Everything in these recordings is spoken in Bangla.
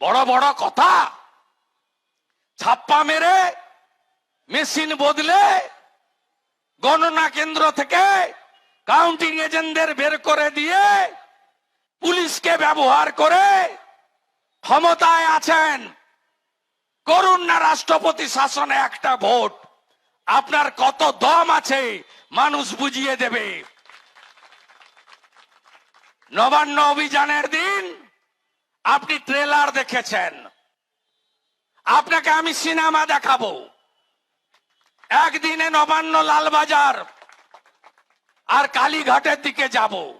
বড় বড় কথা। ছাপ্পা মেরে, মেশিন বদলে, গণনা কেন্দ্র থেকে কাউন্টিং এজেন্টদের বের করে দিয়ে পুলিশকে ব্যবহার করে ক্ষমতায় আছেন। করুন না রাষ্ট্রপতি শাসনে একটা ভোট। আপনার কত দম আছে, মানুষ বুঝিয়ে দেবে। নবান্ন অভিযানের দিন আপনি ট্রেলার দেখেছেন। আপনাকে আমি সিনেমা দেখাবো। একদিনে নবান্ন লালবাজার আর কালীঘাটের দিকে যাব।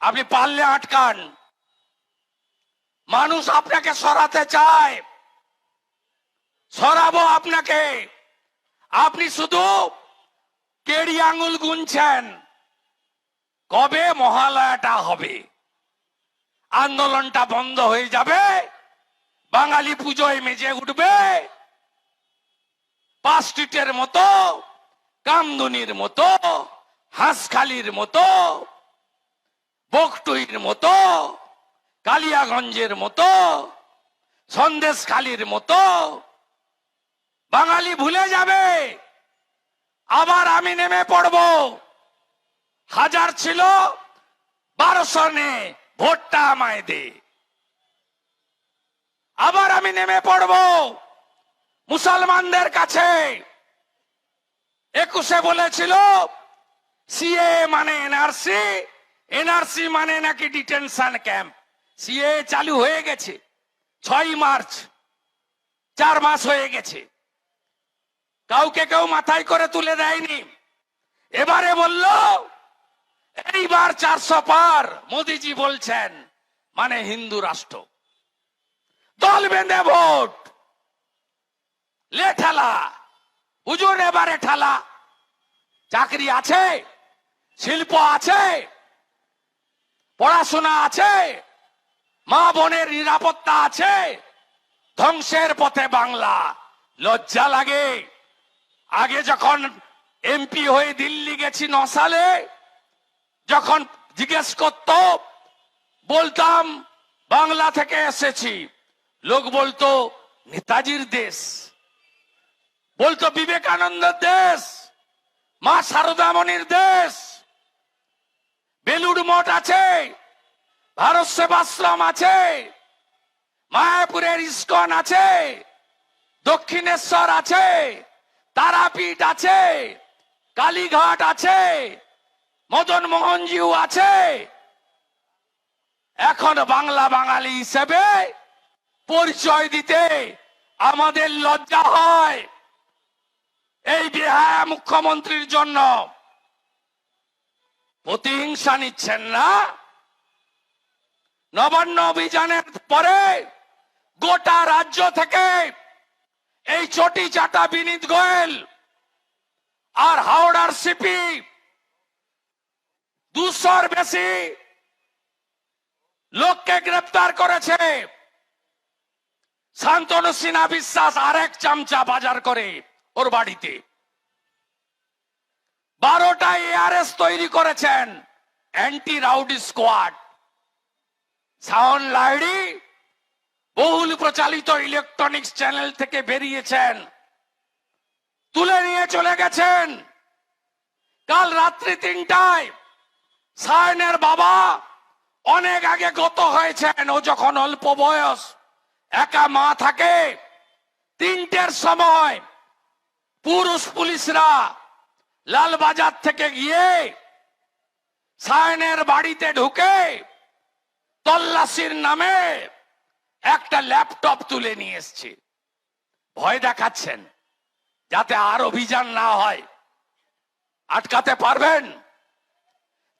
আপনি পারলে আটকান। মানুষ আপনাকে সরাতে চায়। সরাবো আপনাকে। আপনি শুধু কেড়ি আঙুল গুনছেন। কবে মহালয়াটা হবে? আন্দোলনটা বন্ধ হয়ে যাবে, বাঙালি পুজোয় মেজে উঠবে পাঁচ স্ট্রিটের মতো, কামদুনির মতো, হাঁসখালির মতো, বকটুইর মতো, কালিয়াগঞ্জের মতো, সন্দেশখালির মতো, বাঙালি ভুলে যাবে। আবার আমি নেমে পড়ব। হাজার ছিল, বারোশো নে। ভোটটা আমায় দে। আবার আমি নেমে পড়ব মুসলমানদের কাছে। একুশে বলেছিল, সিএ মানে এনআরসি এনআরসি মানে নাকি ডিটেনশন ক্যাম্প? সিএ চালু হয়ে গেছে, ছয় মার্চ, চার মাস হয়ে গেছে। কাউকে কেউ মাথায় করে তুলে দেয়নি। এবারে বলল এইবার চারশো পার, মোদিজি বলছেন মানে হিন্দু রাষ্ট্র। দল বেঁধে ভোট। লে ঠেলা। বুঝুন এবারে ঠেলা। চাকরি আছে, শিল্প আছে, পড়াশোনা আছে, মা বোনের নিরাপত্তা আছে, ধ্বংসের পথে বাংলা। লজ্জা লাগে। আগে যখন এমপি হয়ে দিল্লি গেছি ন সালে যখন জিজ্ঞেস করত, বলতাম, বাংলা থেকে এসেছি। লোক বলতো, নেতাজির দেশ। বলতো বিবেকানন্দের দেশ, মা সারদামণির দেশ। বেলুড় মঠ আছে, ভারত সেবাশ্রম আছে, মায়াপুরের ইস্কন আছে, দক্ষিণেশ্বর আছে, তারাপীঠ আছে, কালীঘাট আছে মদন মোহনজিও আছে। এখন বাংলা বাঙালি হিসেবে পরিচয় দিতে আমাদের লজ্জা হয়। এই বেহায়া মুখ্যমন্ত্রীর জন্য প্রতিহিংসা নিচ্ছেন না। নবান্ন অভিযানের পরে গোটা রাজ্য থেকে এই চটি চাটা বিনীত গোয়েল আর হাওড়ার সিপি দুশোর বেশি লোককে গ্রেপ্তার করেছে। শান্তনু সিনহা বিশ্বাস আরেক চামচা বাজার করে ওর বাড়িতে। বারোটা এআরএস তৈরি করেছেন অ্যান্টি রাউডি স্কোয়াড সাউন্ড লাইডি বহুল প্রচালিত ইলেকট্রনিক্স চ্যানেল থেকে বেরিয়েছেন। তুলে নিয়ে চলে গেছেন। কাল রাত্রি তিনটায় সায়নের বাবা অনেক আগে গত হয়েছেন, ও যখন অল্প বয়স, একা মা থাকে, তিনটের সময় পুরুষ পুলিশরা লালবাজার থেকে গিয়ে সায়নের বাড়িতে ঢুকে তল্লাশির নামে একটা ল্যাপটপ তুলে নিয়ে এসছে। ভয় দেখাচ্ছেন, যাতে আর অভিযান না হয়। আটকাতে পারবেন?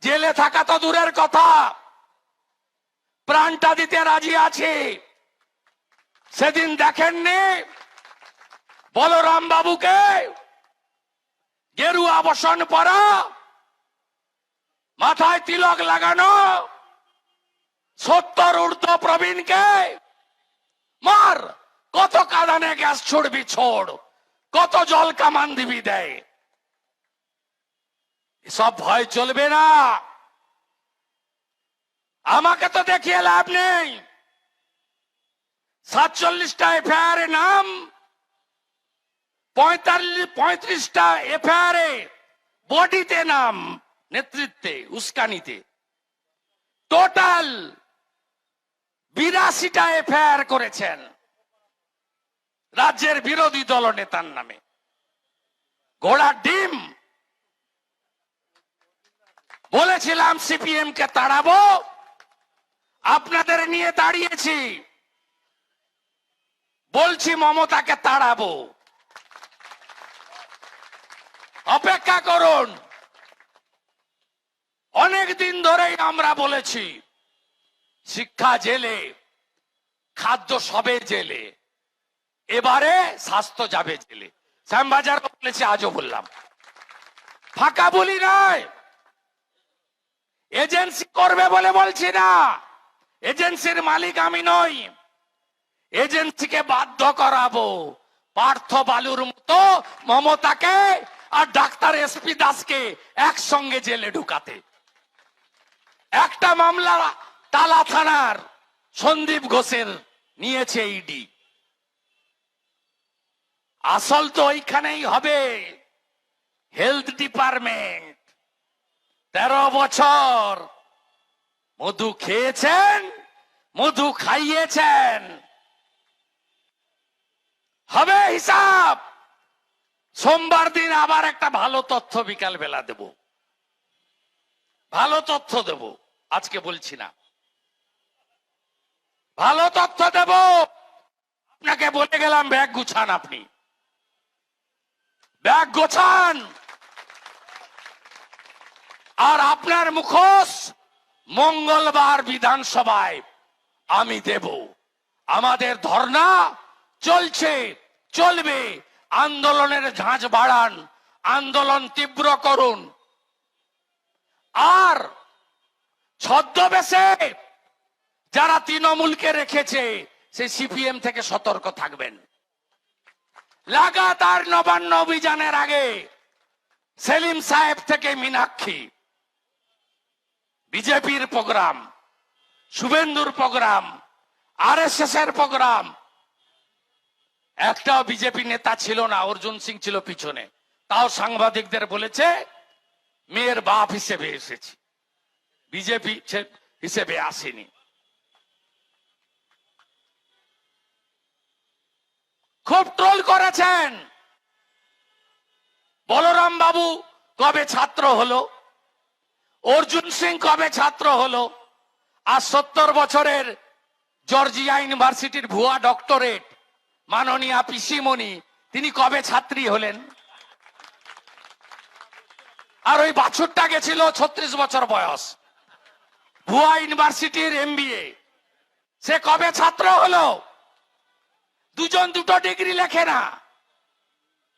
জেলে থাকা তো দূরের কথা। প্রাণটা দিতে রাজি আছি। সেদিন দেখেননি? বলরাম বাবুকে গেরুয়া বসন পরা, মাথায় তিলক লাগানো, সত্তর ঊর্ধ্ব প্রবীণকে মার, কত কাদানে গ্যাস ছুড়বি ছোড়, কত জল কামান দিবি দেয়। সব ভয় চলবে না। আমাকে তো দেখিয়ে লাভ নেই। সাতচল্লিশটা এফআইআর এ নাম, পঁয়তাল্লিশ, পঁয়ত্রিশটা এফআইআর বডিতে নাম, নেতৃত্বে, উস্কানিতে। টোটাল বিরাশিটা এফআইআর করেছেন রাজ্যের বিরোধী দল নেতার নামে। ঘোড়ার ডিম বলেছিলাম সিপিএম কে তাড়াবো। আপনাদের নিয়ে দাঁড়িয়েছি। বলছি মমতাকে তাড়াবো। অপেক্ষা করুন। অনেক দিন ধরেই আমরা বলেছি, শিক্ষা জেলে, খাদ্য সবে জেলে, এবারে স্বাস্থ্য যাবে জেলে। শ্যামবাজার বলেছি, আজও বললাম। ফাঁকা বলি নয়। এজেন্সি করবে বলে বলছি না। এজেন্সির মালিক আমি নই। এজেন্সিকে বাধ্য করাবো। পার্থ বালুর মতো মমতাকে আর ডাক্তার এসপি দাসকে একসঙ্গে জেলে ঢুকাতে। একটা মামলা টালা থানার সন্দীপ ঘোষের নিয়েছে ইডি। আসল তো ওইখানেই হবে। Health department. তেরো বছর। মধু খেয়েছেন, মধু খাইয়েছেন। হবে হিসাব। সোমবার দিন আবার একটা ভালো তথ্য বিকাল বেলা দেব। ভালো তথ্য দেব, আজকে বলছি না। ভালো তথ্য দেব। আপনাকে বলে গেলাম, ব্যাগ গুছান আপনি। ব্যাগ গোছান। আর আপনার মুখোশ মঙ্গলবার বিধানসভায় আমি দেব। আমাদের ধর্ণা চলছে, চলবে। আন্দোলনের ঝাঁঝ বাড়ান, আন্দোলন তীব্র করুন। আর ছদ্মবেশে যারা তৃণমূলকে রেখেছে সে সিপিএম থেকে সতর্ক থাকবেন। লাগাতার নবান্ন অভিযানের আগে সেলিম সাহেব থেকে মীনাক্ষী। বিজেপির প্রোগ্রাম, শুভেন্দুর প্রোগ্রাম আর এর প্রোগ্রাম। একটাও বিজেপি নেতা ছিল না, অর্জুন সিং ছিল পিছনে। তাও সাংবাদিকদের বলেছে, মেয়ের বাপ হিসেবে এসেছি। বিজেপি হিসেবে আসেনি। খুব ট্রোল করেছেন। বলরাম বাবু কবে ছাত্র হলো? অর্জুন সিং কবে ছাত্র হলো? আর সত্তর বছরের জর্জিয়া ইউনিভার্সিটির ভুয়া ডক্টরেট, মাননীয়া পিসিমণি, তিনি কবে ছাত্রী হলেন? আর ওই বাছুরটা গেছিল ছত্রিশ বছর বয়স। ভুয়া ইউনিভার্সিটির এমবিএ। সে কবে ছাত্র হলো? দুজন দুটো ডিগ্রি লেখে না।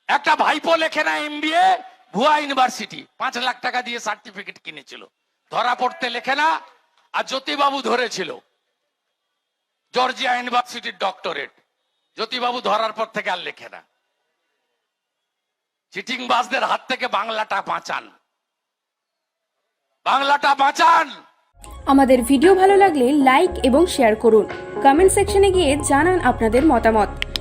একটা ভাইপো লেখে না এমবিএ ভুয়া ইউনিভার্সিটি পাঁচ লাখ টাকা দিয়ে সার্টিফিকেট কিনেছিল। ধরা পড়তে লেখে না, আর জ্যোতিবাবু ধরেছিল। জর্জিয়া ইউনিভার্সিটির ডক্টরেট। জ্যোতিবাবু ধরার পর থেকে আর লেখে না। চিটিং বাসদের হাত থেকে বাংলাটা বাঁচান। বাংলাটা বাঁচান! আমাদের ভিডিও ভালো লাগলে লাইক এবং শেয়ার করুন। কমেন্ট সেকশনে গিয়ে জানান আপনাদের মতামত।